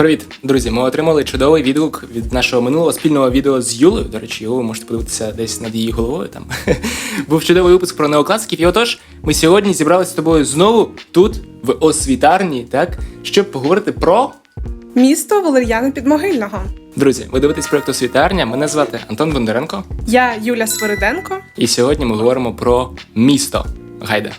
Привіт, друзі! Ми отримали чудовий відгук від нашого минулого спільного відео з Юлею. До речі, його ви можете подивитися десь над її головою. Там був чудовий випуск про неокласиків. І отож, ми сьогодні зібралися з тобою знову тут, в освітарні, так, щоб поговорити про. Місто Валер'яна Підмогильного. Друзі, ви дивитесь проєкт освітарня. Мене звати Антон Бондаренко, Я Юля Свириденко. і сьогодні ми говоримо про місто. Гайда.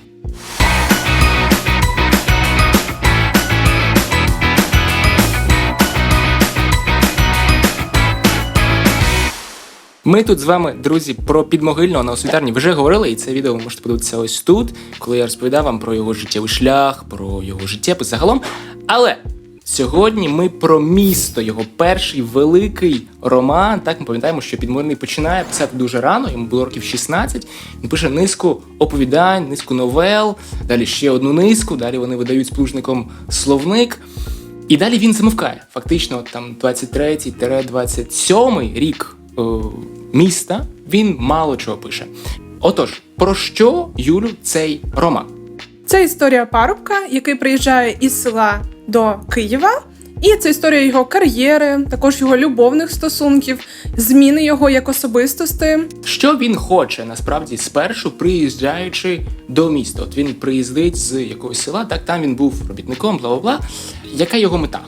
Ми тут з вами, друзі, про підмогильного на освітарні вже говорили, і це відео ви можете подивитися ось тут, коли я розповідав вам про його життєвий шлях, про його життєпис загалом. Але сьогодні ми про місто, його перший великий роман. Так ми пам'ятаємо, що підмогильний починає писати дуже рано, йому було років 16. Він пише низку оповідань, низку новел, далі ще одну низку. Далі вони видають з плужником словник. І далі він замовкає. Фактично, там 23-27 рік е, міста він мало чого пише. Отож, про що Юлю цей роман? Це історія парубка, який приїжджає із села до Києва. І це історія його кар'єри, також його любовних стосунків, зміни його як особистості. Що він хоче насправді спершу приїжджаючи до міста? От він приїздить з якогось села, так там він був робітником, бла бла бла. Яка його мета?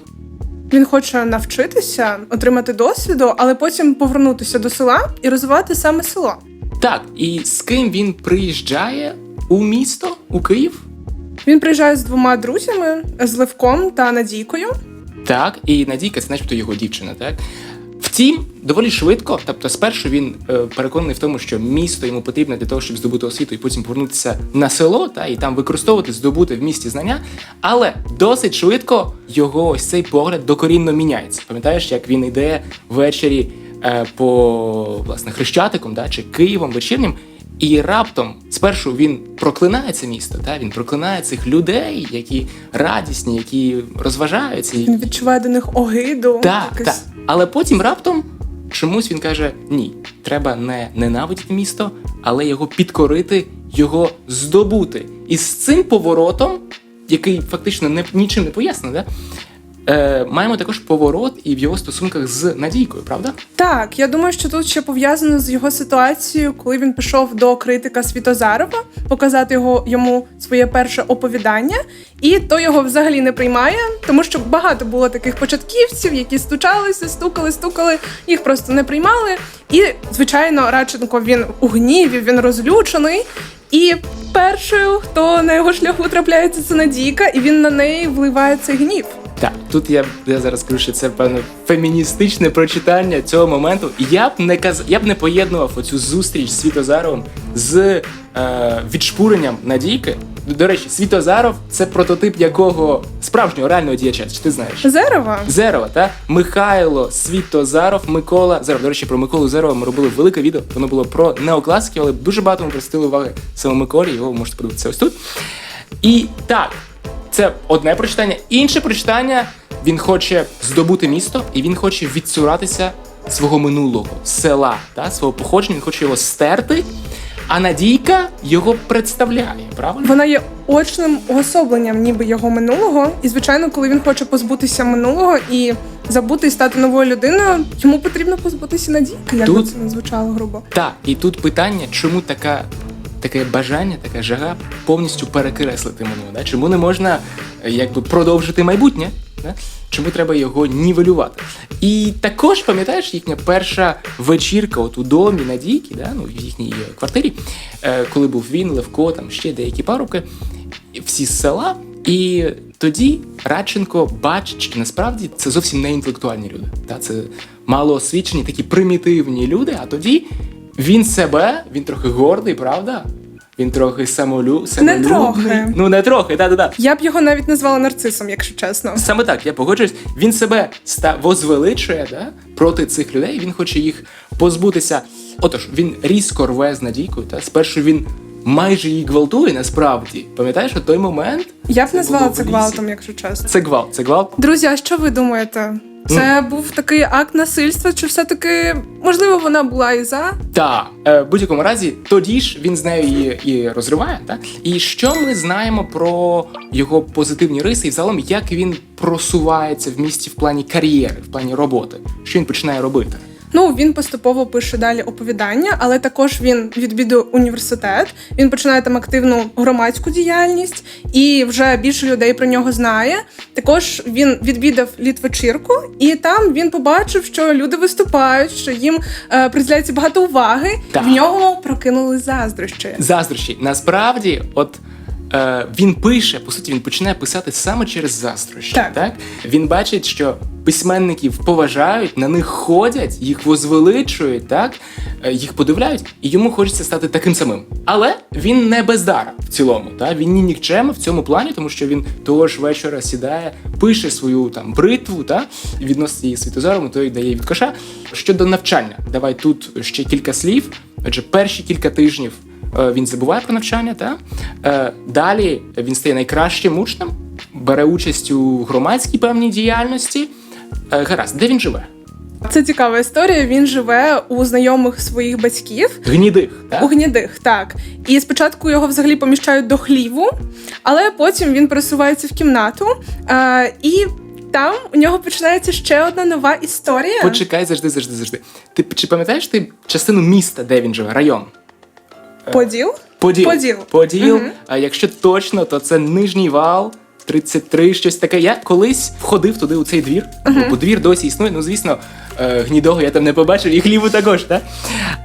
Він хоче навчитися, отримати досвіду, але потім повернутися до села і розвивати саме село. Так, і з ким він приїжджає у місто, у Київ? Він приїжджає з двома друзями з Левком та Надійкою. Так, і Надійка це начебто його дівчина, так? Втім, доволі швидко, тобто спершу він е, переконаний в тому, що місто йому потрібне для того, щоб здобути освіту і потім повернутися на село, та і там використовувати, здобути в місті знання. Але досить швидко його ось цей погляд докорінно міняється. Пам'ятаєш, як він йде ввечері е, по власне хрещатиком, да, чи Києвом вечірнім, і раптом спершу він проклинає це місто, та він проклинає цих людей, які радісні, які розважаються, Він відчуває до них огиду. так, так. Але потім раптом чомусь він каже: ні, треба не ненавидіти місто, але його підкорити, його здобути. І з цим поворотом, який фактично не, нічим не пояснений? Е, маємо також поворот і в його стосунках з Надійкою, правда? Так, я думаю, що тут ще пов'язано з його ситуацією, коли він пішов до критика Світозарова, показати його йому своє перше оповідання, і то його взагалі не приймає, тому що багато було таких початківців, які стучалися, стукали, стукали, їх просто не приймали. І, звичайно, Радченко він у гніві, він розлючений. І першою, хто на його шляху трапляється, це Надійка, і він на неї вливає цей гнів. Так, тут я, я зараз скажу, що це певне феміністичне прочитання цього моменту. Я б не каз... я б не поєднував оцю зустріч з Світозаровим з е, відшпуренням Надійки. До, до речі, Світозаров це прототип якого справжнього реального діяча. Чи ти знаєш? Зерова. Зерова, та Михайло Світозаров, Микола Зеров. До речі, про Миколу Зерова ми робили велике відео. Воно було про неокласиків, але дуже багато ми присвятили уваги саме Миколі. Його ви можете подивитися ось тут. І так, це одне прочитання. Інше прочитання він хоче здобути місто, і він хоче відсуратися свого минулого села, та свого походження. Він хоче його стерти. А Надійка його представляє, правильно? Вона є очним уособленням ніби його минулого. І звичайно, коли він хоче позбутися минулого і забути і стати новою людиною, йому потрібно позбутися надійки, як Тут- би це не звучало грубо. Так, і тут питання, чому така, таке бажання, така жага повністю перекреслити минуле? Да? Чому не можна якби продовжити майбутнє? Да? Чому треба його нівелювати? І також пам'ятаєш їхня перша вечірка от у домі Надійки, да? ну, в їхній е, квартирі, е, коли був він, Левко, там ще деякі парубки, всі з села. І тоді Радченко бачить, що насправді це зовсім не інтелектуальні люди. Та? Це малоосвічені, такі примітивні люди, а тоді він себе, він трохи гордий, правда? Він трохи самолю, самолюбний. трохи. Ну не трохи, да, да, да. Я б його навіть назвала нарцисом, якщо чесно. Саме так, я погоджуюсь. Він себе ста возвеличує да, проти цих людей. Він хоче їх позбутися. Отож, він різко рве з надійкою. Та спершу він майже її гвалтує насправді. Пам'ятаєш, той момент Я б назвала це гвалтом, якщо чесно. це гвалт, це гвалт. Друзі, а що ви думаєте? Це був такий акт насильства, чи все-таки можливо вона була і за? Та е, в будь-якому разі, тоді ж він з нею її і розриває. Так? І що ми знаємо про його позитивні риси, і загалом як він просувається в місті в плані кар'єри, в плані роботи, що він починає робити? Ну він поступово пише далі оповідання, але також він відвідує університет. Він починає там активну громадську діяльність, і вже більше людей про нього знає. Також він відвідав літвечірку, і там він побачив, що люди виступають, що їм е, приділяється багато уваги. Так. В нього прокинули заздрощі. Заздрощі. Насправді, от е, він пише, по суті, він починає писати саме через заздрощі. Так. Він бачить, що письменників поважають, на них ходять, їх возвеличують, так? Е, їх подивляють, і йому хочеться стати таким самим. Але він не бездара в цілому. Так? Він ні нікчема в цьому плані, тому що він того ж вечора сідає, пише свою там бритву, та? відносить її світозаром, той дає від коша. Щодо навчання, давай тут ще кілька слів. Адже перші кілька тижнів е, він забуває про навчання, та? Е, далі він стає найкращим учнем, бере участь у громадській певній діяльності. Е, гаразд, де він живе? Це цікава історія. Він живе у знайомих своїх батьків. Гнідих, так? У гнідих, так. І спочатку його взагалі поміщають до хліву, але потім він пересувається в кімнату, е, і там у нього починається ще одна нова історія. Почекай, завжди, завжди, завжди. Ти чи пам'ятаєш ти частину міста, де він живе? Район? Поділ? Поділ. Поділ. Поділ. Мгм. А якщо точно, то це нижній вал. 33, щось таке. Я колись входив туди у цей двір, бо двір досі існує. Ну, звісно, е, гнідого я там не побачив, і хліву також, так?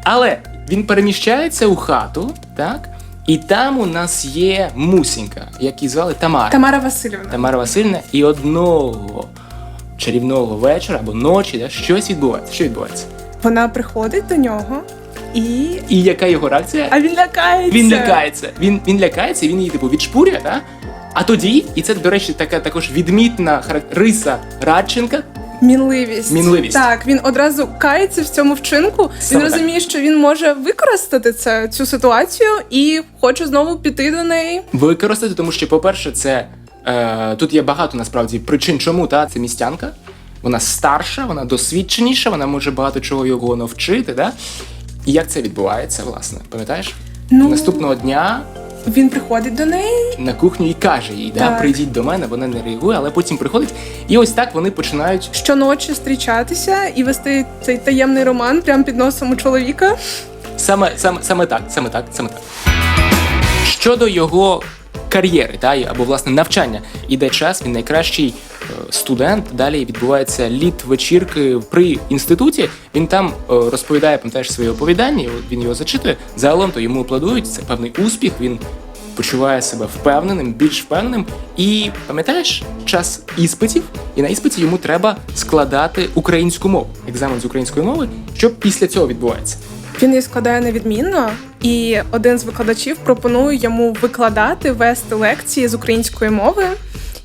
Але він переміщається у хату, так? І там у нас є мусінька, яку звали Тамара. Тамара Васильівна. Тамара Васильівна, і одного чарівного вечора або ночі, да, щось відбувається. Що відбувається? Вона приходить до нього і. І яка його реакція? А він лякається. Він лякається. Він, він лякається, він її типу відшпурює, так? А тоді, і це, до речі, така також відмітна риса Радченка. Мінливість. Мінливість. Так, він одразу кається в цьому вчинку. Саме він так. розуміє, що він може використати це, цю ситуацію і хоче знову піти до неї. Використати, тому що, по-перше, це е, тут є багато насправді причин, чому та це містянка. Вона старша, вона досвідченіша, вона може багато чого його навчити. Да? І як це відбувається, власне, пам'ятаєш? Ну- Наступного дня Він приходить до неї. на кухню і каже їй, да, Так. прийдіть до мене, вона не реагує, але потім приходить. І ось так вони починають щоночі зустрічатися і вести цей таємний роман прямо під носом у чоловіка. Саме, саме, саме так, саме так, саме так. Щодо його кар'єри, та, й- або власне навчання, іде час, він найкращий студент. Далі відбувається літ вечірки при інституті. Він там е, розповідає пам'ятаєш своє оповідання, він його зачитує. Загалом то йому аплодують, це певний успіх. Він почуває себе впевненим, більш впевненим. І пам'ятаєш час іспитів, і на іспиті йому треба складати українську мову, екзамен з української мови. Що після цього відбувається? Він її складає невідмінно, і один з викладачів пропонує йому викладати, вести лекції з української мови.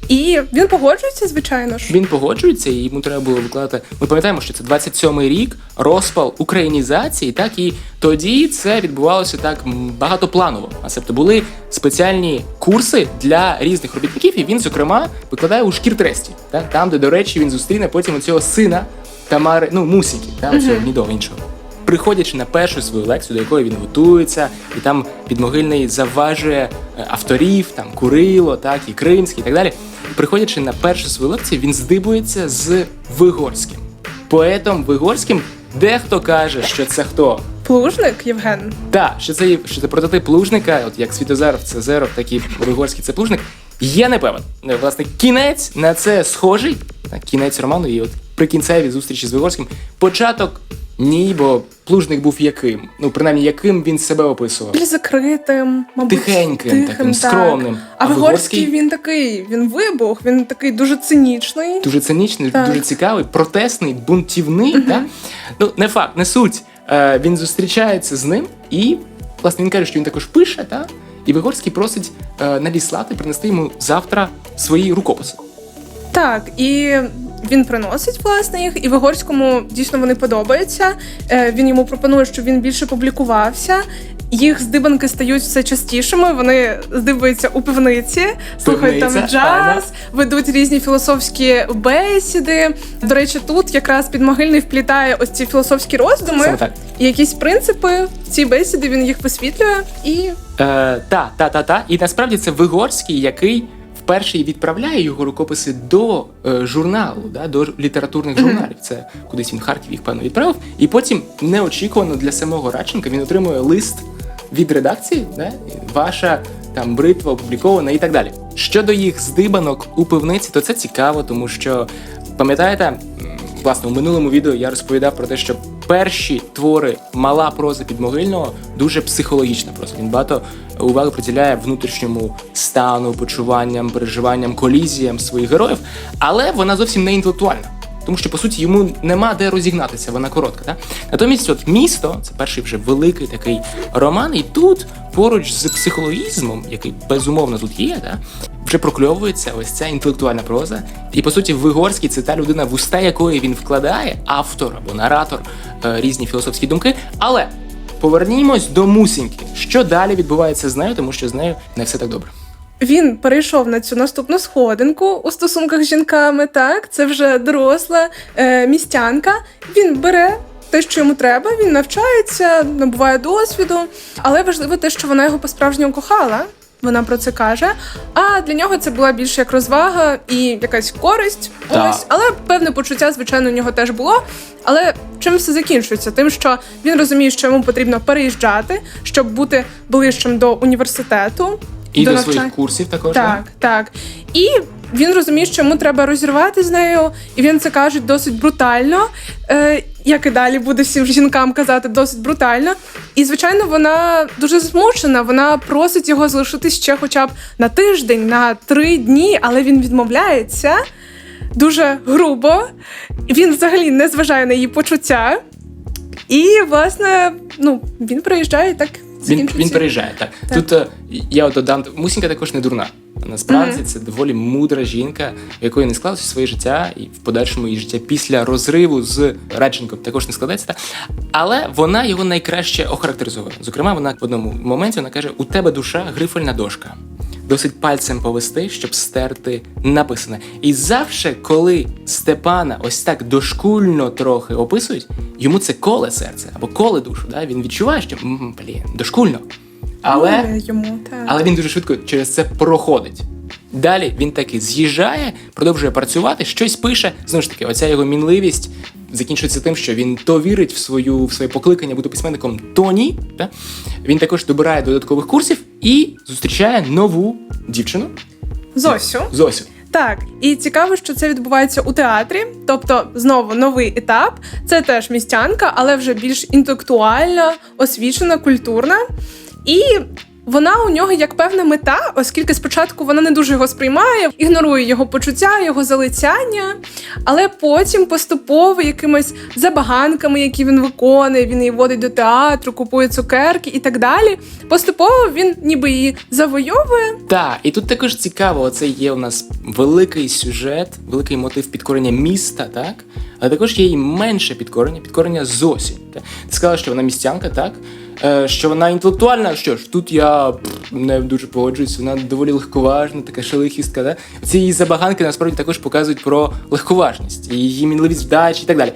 І він погоджується, звичайно ж. Він погоджується, і йому треба було викладати. Ми пам'ятаємо, що це 27-й рік, розпал українізації, так і тоді це відбувалося так багатопланово. А себто були спеціальні курси для різних робітників, і він, зокрема, викладає у шкіртресті, так там, де, до речі, він зустріне потім цього сина Тамари, ну мусіньки, так, цього гнідого іншого. Приходячи на першу свою лекцію, до якої він готується, і там підмогильний завважує е, авторів, там Курило, так і Кримський, і так далі. Приходячи на першу свою лекцію, він здибується з Вигорським. Поетом Вигорським, дехто каже, що це хто? Плужник Євген. Так, що це, що це прототип плужника, от як Світозаров це Зеров, так і Вигорський це плужник. Я не певен. Е, Власне, кінець на це схожий. Кінець роману, і от при кінцевій зустрічі з Вигорським. Початок ні, бо плужник був яким. Ну, принаймні, яким він себе описував. Більш закритим, мабуть, Тихеньким, таким, так. скромним. А А Вигорський Вигорський- він такий, він вибух, він такий дуже цинічний. Дуже цинічний, Так. дуже цікавий, протестний, бунтівний. Так? Ну, не факт, не суть. Е, він зустрічається з ним і, власне, він каже, що він також пише, так? і Вигорський просить е, надіслати, принести йому завтра свої рукописи. Так, і він приносить власне їх, і Вигорському дійсно вони подобаються. Е, Він йому пропонує, щоб він більше публікувався. Їх здибанки стають все частішими. Вони здибаються у пивниці, слухають там джаз, файно. ведуть різні філософські бесіди. До речі, тут якраз підмогильний вплітає ось ці філософські роздуми і якісь принципи в цій бесіді. Він їх висвітлює і Е, та, та, та, та. І насправді це Вигорський, який вперше і відправляє його рукописи до е, журналу, да, до літературних журналів. Це кудись він Харків їх певно відправив. І потім неочікувано для самого Радченка він отримує лист від редакції, да, ваша там бритва опублікована і так далі. Щодо їх здибанок у пивниці, то це цікаво, тому що пам'ятаєте, власне, у минулому відео я розповідав про те, що перші твори мала проза підмогильного дуже психологічна проза. Він багато уваги приділяє внутрішньому стану, почуванням, переживанням, колізіям своїх героїв, але вона зовсім не інтелектуальна. Тому що по суті йому нема де розігнатися, вона коротка. Да? Натомість, от місто це перший вже великий такий роман, і тут поруч з психологізмом, який безумовно тут є, да? вже прокльовується ось ця інтелектуальна проза. І по суті, Вигорський це та людина, в уста якої він вкладає автор або наратор е, різні філософські думки. Але повернімось до мусіньки. Що далі відбувається з нею, тому що з нею не все так добре. Він перейшов на цю наступну сходинку у стосунках з жінками. Так, це вже доросла е, містянка. Він бере те, що йому треба. Він навчається, набуває досвіду. Але важливо те, що вона його по-справжньому кохала. Вона про це каже. А для нього це була більше як розвага і якась користь. Да. Ось, але певне почуття, звичайно, у нього теж було. Але чим все закінчується? Тим, що він розуміє, що йому потрібно переїжджати, щоб бути ближчим до університету. І до, навчання. своїх курсів також. Так, так. І він розуміє, що йому треба розірвати з нею, і він це каже досить брутально, е, як і далі буде всім жінкам казати, досить брутально. І, звичайно, вона дуже змушена. Вона просить його залишитись ще хоча б на тиждень, на три дні, але він відмовляється дуже грубо. Він взагалі не зважає на її почуття. І, власне, ну, він приїжджає так. Він, він переїжджає, так. Так. Тут е, я от додам, Мусінька також не дурна. Насправді це доволі мудра жінка, в якої не склалося своє життя, і в подальшому її життя після розриву з Радченком також не складеться. Але вона його найкраще охарактеризовує. Зокрема, вона в одному моменті вона каже: у тебе душа грифельна дошка. Досить пальцем повести, щоб стерти написане. І завжди, коли Степана ось так дошкульно трохи описують, йому це коле серце або коле душу. Да? Він відчуває, що блін, дошкульно. Але, Ну, йому, так. але він дуже швидко через це проходить. Далі він таки з'їжджає, продовжує працювати, щось пише. Знову ж таки, оця його мінливість закінчується тим, що він то вірить в свою в своє покликання бути письменником, то ні. Та? Він також добирає додаткових курсів і зустрічає нову дівчину Зосю. Зосю. Так, і цікаво, що це відбувається у театрі, тобто знову новий етап. Це теж містянка, але вже більш інтелектуальна, освічена, культурна. І вона у нього як певна мета, оскільки спочатку вона не дуже його сприймає, ігнорує його почуття, його залицяння, але потім поступово якимись забаганками, які він виконує, він її водить до театру, купує цукерки і так далі. Поступово він ніби її завойовує. Так, і тут також цікаво, оце є у нас великий сюжет, великий мотив підкорення міста, так? Але також є і менше підкорення, підкорення Зосі. Ти сказала, що вона містянка, так? Е, що вона інтелектуальна. Що ж, тут я пф, не дуже погоджуюсь, вона доволі легковажна, така шелихістка. Да? Ці її забаганки насправді також показують про легковажність, її мінливість вдачі і так далі.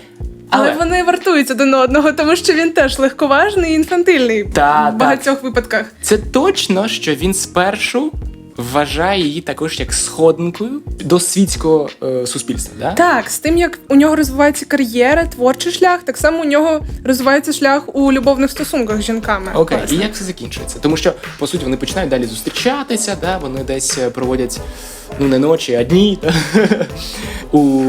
Але, вони вартують один одного, тому що він теж легковажний і інфантильний Та, в багатьох випадках. Це точно, що він спершу вважає її також як сходинкою до світського е, суспільства. Да? Так, з тим як у нього розвивається кар'єра, творчий шлях, так само у нього розвивається шлях у любовних стосунках з жінками. Окей, власне. і як все закінчується? Тому що по суті вони починають далі зустрічатися, да? вони десь е, проводять ну не ночі, а дні у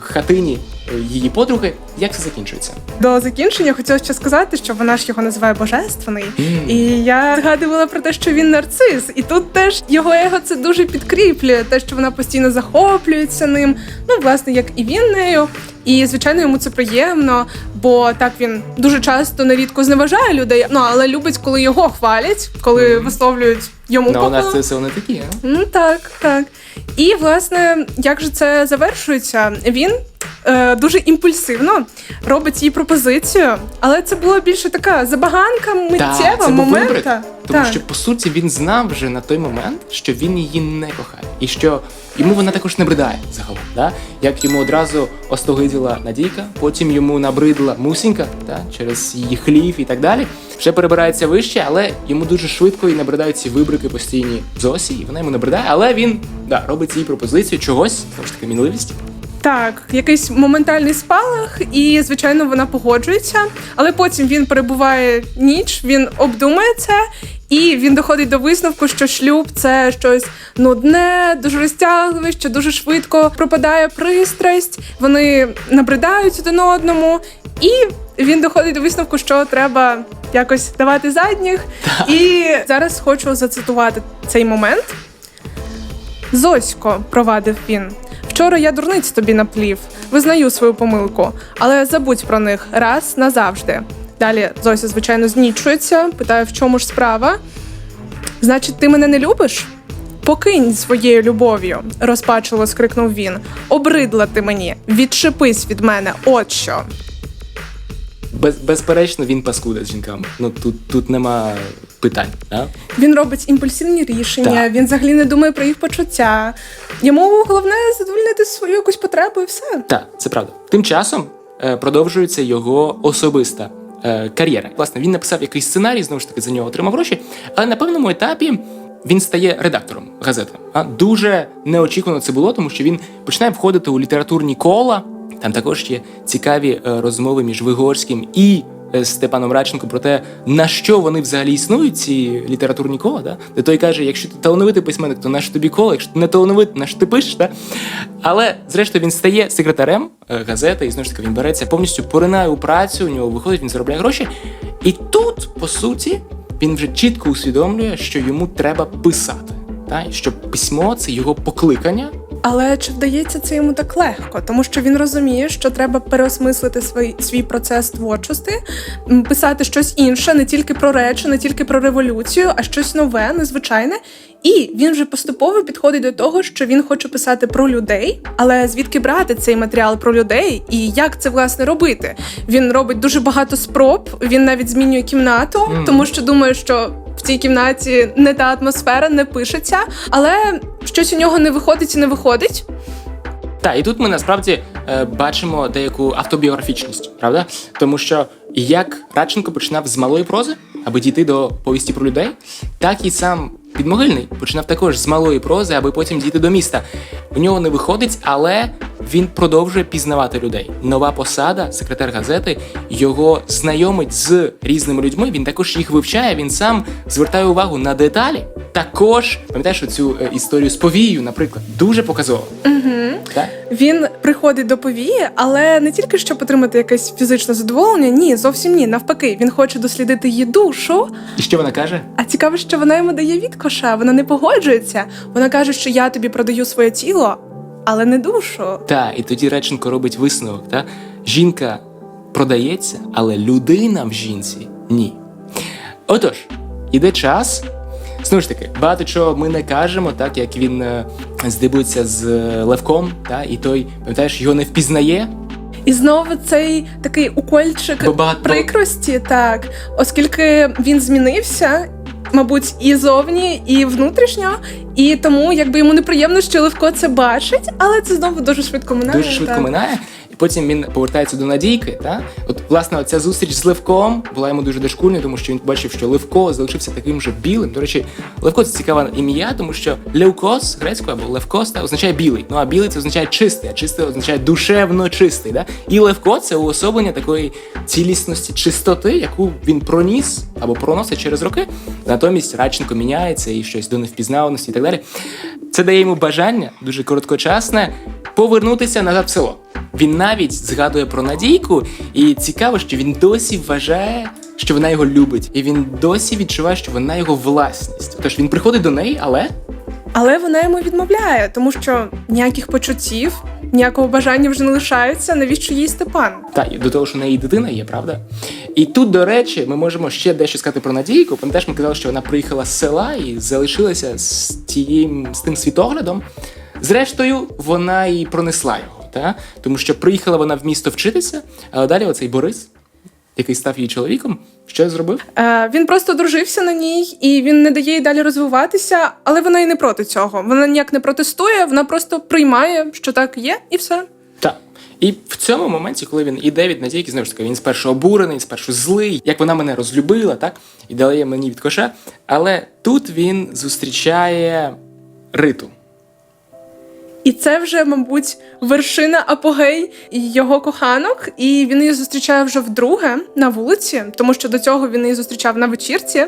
хатині її подруги. Як це закінчується? До закінчення хотіла ще сказати, що вона ж його називає божественний. mm. І я згадувала про те, що він нарцис, і тут теж його его це дуже підкріплює, те, що вона постійно захоплюється ним. Ну, власне, як і він нею. І звичайно, йому це приємно, бо так він дуже часто нерідко зневажає людей. Ну але любить, коли його хвалять, коли висловлюють йому Ну, у нас це все не такі, а? Ну так, так. І власне, як же це завершується? Він е, дуже імпульсивно робить їй пропозицію, але це була більше така забаганка миттєва це був момента. вибрик, тому Так. що по суті він знав вже на той момент, що він її не кохає, і що йому вона також не бридає загалом. Да? Як йому одразу остогиділа Надійка, потім йому набридла мусінька да? через її хлів і так далі. Вже перебирається вище, але йому дуже швидко і набридають ці вибрики постійні Зосі, і вона йому набридає, але він да, робить їй пропозицію чогось, знову ж таки, мінливість. Так, якийсь моментальний спалах, і звичайно вона погоджується. Але потім він перебуває ніч, він обдумує це, і він доходить до висновку, що шлюб це щось нудне, дуже розтягливе, що дуже швидко пропадає пристрасть. Вони набридають один одному, і він доходить до висновку, що треба якось давати задніх. І зараз хочу зацитувати цей момент. Зосько, провадив він. Вчора я дурниць тобі наплів, визнаю свою помилку, але забудь про них раз назавжди. Далі Зося, звичайно, знічується, питає, в чому ж справа. Значить, ти мене не любиш? Покинь своєю любов'ю, розпачливо скрикнув він. Обридла ти мені, відчепись від мене, от що. Без, безперечно, він паскуда з жінками. Ну тут, тут нема питань. Да? Він робить імпульсивні рішення, Так. він взагалі не думає про їх почуття. Йому головне задовольнити свою якусь потребу і все. Так, це правда. Тим часом е, продовжується його особиста е, кар'єра. Власне, він написав якийсь сценарій, знову ж таки, за нього отримав гроші, але на певному етапі він стає редактором газети. А дуже неочікувано це було, тому що він починає входити у літературні кола. Там також є цікаві е, розмови між Вигорським і е, Степаном Радченко про те, на що вони взагалі існують, ці літературні кола. Да? Де той каже, якщо ти талановитий письменник, то наш тобі коло, якщо ти не талановитий, наш ти пишеш. Да? Але зрештою він стає секретарем е, газети, і знову ж таки він береться повністю поринає у працю, у нього виходить, він заробляє гроші. І тут, по суті, він вже чітко усвідомлює, що йому треба писати. Та? Що письмо це його покликання, Але чи вдається це йому так легко? Тому що він розуміє, що треба переосмислити свій, свій процес творчості, писати щось інше, не тільки про речі, не тільки про революцію, а щось нове, незвичайне. І він вже поступово підходить до того, що він хоче писати про людей, але звідки брати цей матеріал про людей і як це власне робити? Він робить дуже багато спроб. Він навіть змінює кімнату, тому що думає, що цій кімнаті не та атмосфера, не пишеться, але щось у нього не виходить і не виходить. Так, і тут ми насправді е, бачимо деяку автобіографічність, правда? Тому що як Радченко починав з малої прози, аби дійти до повісті про людей, так і сам Підмогильний починав також з малої прози, аби потім дійти до міста. В нього не виходить, але він продовжує пізнавати людей. Нова посада, секретар газети, його знайомить з різними людьми. Він також їх вивчає. Він сам звертає увагу на деталі. Також пам'ятаєш цю історію з повією, наприклад, дуже показово. Угу. Так? Він приходить до повії, але не тільки щоб отримати якесь фізичне задоволення, ні, зовсім ні. Навпаки, він хоче дослідити її душу. І що вона каже? А цікаво, що вона йому дає відкоша. Вона не погоджується. Вона каже, що я тобі продаю своє тіло, але не душу. Так, і тоді Реченко робить висновок. Та? Жінка продається, але людина в жінці ні. Отож, іде час. Знову ж таки, багато чого ми не кажемо, так як він е, здибується з е, Левком, та, і той, пам'ятаєш, його не впізнає. І знову цей такий укольчик багато- прикрості, так, оскільки він змінився. Мабуть, і зовні, і внутрішньо, і тому якби йому неприємно, що Левко це бачить, але це знову дуже швидко минає. Дуже швидко так. минає. Потім він повертається до Надійки. Та? От, власне, ця зустріч з Левком була йому дуже дошкульною, тому що він побачив, що Левко залишився таким же білим. До речі, Левко це цікаве ім'я, тому що Левкос грецькою або Левкос та, означає білий. Ну а білий це означає чистий, а чистий означає душевно чистий. Да? І Левко це уособлення такої цілісності, чистоти, яку він проніс або проносить через роки. Натомість Радченко міняється і щось до невпізнаваності і так далі. Це дає йому бажання дуже короткочасне повернутися назад в село. Він навіть згадує про Надійку, і цікаво, що він досі вважає, що вона його любить, і він досі відчуває, що вона його власність. Тож він приходить до неї, але Але вона йому відмовляє, тому що ніяких почуттів, ніякого бажання вже не лишається. Навіщо їй Степан? Та до того, що в неї дитина є, правда? І тут, до речі, ми можемо ще дещо сказати про Надійку. Пам'ятаєш, ми казали, що вона приїхала з села і залишилася з тією з тим світоглядом. Зрештою, вона і пронесла його, та? тому що приїхала вона в місто вчитися, а далі оцей Борис, який став її чоловіком, що зробив? Е, він просто одружився на ній, і він не дає їй далі розвиватися, але вона і не проти цього. Вона ніяк не протестує, вона просто приймає, що так є, і все. Так. І в цьому моменті, коли він іде від Надійки, знову ж таки, він спершу обурений, спершу злий, як вона мене розлюбила, так? І дала мені від коша. Але тут він зустрічає Риту. І це вже, мабуть, вершина апогей його коханок, і він її зустрічає вже вдруге на вулиці, тому що до цього він її зустрічав на вечірці.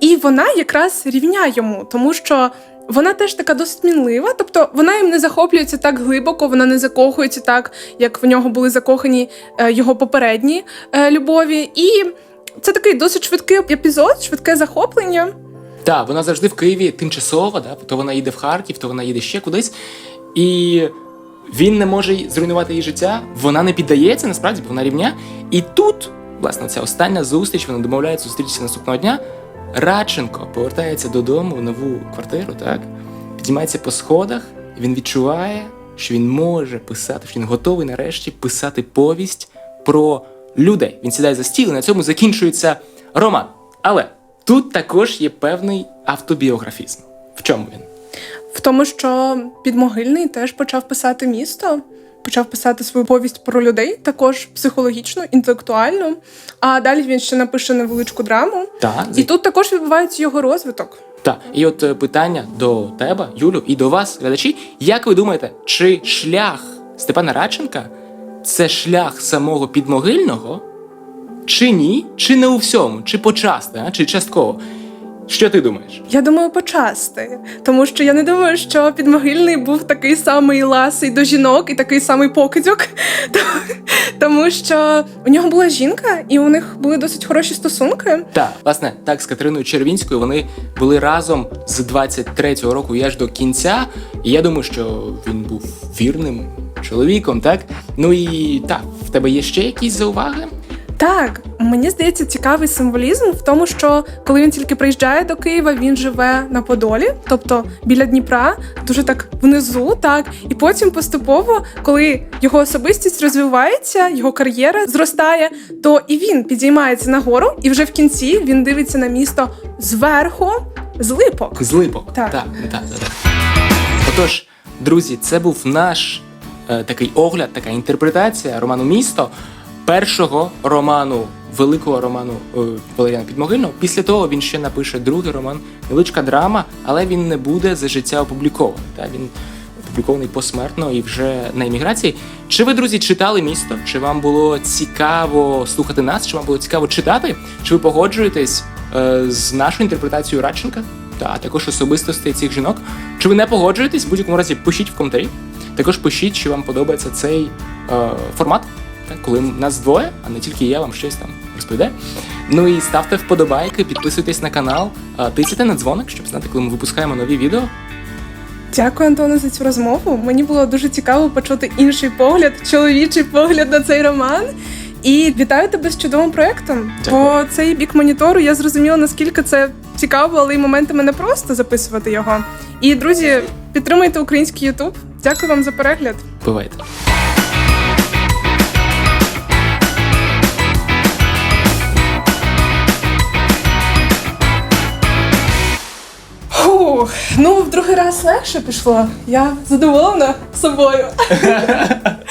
І вона якраз рівня йому, тому що. Вона теж така досить мінлива, тобто вона їм не захоплюється так глибоко, вона не закохується так, як в нього були закохані е, його попередні е, любові. І це такий досить швидкий епізод, швидке захоплення. Так, вона завжди в Києві тимчасово, да? то вона їде в Харків, то вона їде ще кудись. І він не може зруйнувати її життя, вона не піддається, насправді, бо вона рівня. І тут, власне, ця остання зустріч, вони домовляються зустрітися наступного дня. Радченко повертається додому в нову квартиру, так? Підіймається по сходах, він відчуває, що він може писати, що він готовий нарешті писати повість про людей. Він сідає за стіл, і на цьому закінчується роман. Але тут також є певний автобіографізм. В чому він? В тому, що підмогильний теж почав писати місто, почав писати свою повість про людей, також психологічну, інтелектуальну. А далі він ще напише невеличку драму. Так, І тут також відбувається його розвиток. Так, і от е, питання до тебе, Юлю, і до вас, глядачі. Як ви думаєте, чи шлях Степана Радченка це шлях самого підмогильного, чи ні? Чи не у всьому, чи почасти, а? чи частково? Що ти думаєш? Я думаю, почасти, тому що я не думаю, що підмогильний був такий самий ласий до жінок і такий самий покидьок. Тому що у нього була жінка, і у них були досить хороші стосунки. Так, власне, так, з Катериною Червінською вони були разом з 23-го року і аж до кінця. І я думаю, що він був вірним чоловіком, так? Ну і так, в тебе є ще якісь зауваги? Так, мені здається, цікавий символізм в тому, що коли він тільки приїжджає до Києва, він живе на Подолі, тобто біля Дніпра, дуже так внизу, так. І потім поступово, коли його особистість розвивається, його кар'єра зростає, то і він підіймається нагору, і вже в кінці він дивиться на місто зверху, з липок. Злипок. Так. так, так, так, так. Отож, друзі, це був наш е, такий огляд, така інтерпретація роману Місто, першого роману, великого роману е, Валеріана Підмогильного. Після того він ще напише другий роман, невеличка драма, але він не буде за життя опублікований. Та? Він опублікований посмертно і вже на еміграції. Чи ви, друзі, читали місто? Чи вам було цікаво слухати нас? Чи вам було цікаво читати? Чи ви погоджуєтесь е, з нашою інтерпретацією Радченка? Та також особистостей цих жінок. Чи ви не погоджуєтесь? В будь-якому разі пишіть в коментарі. Також пишіть, чи вам подобається цей е, формат, коли нас двоє, а не тільки я вам щось там розповідаю. Ну і ставте вподобайки, підписуйтесь на канал, тисяйте на дзвоник, щоб знати, коли ми випускаємо нові відео. Дякую, Антоне, за цю розмову. Мені було дуже цікаво почути інший погляд, чоловічий погляд на цей роман. І вітаю тебе з чудовим проектом. Бо цей бік монітору я зрозуміла, наскільки це цікаво, але й моментами не просто записувати його. І друзі, підтримуйте український Ютуб. Дякую вам за перегляд. Бувайте. Ну в другий раз легше пішло. Я задоволена собою.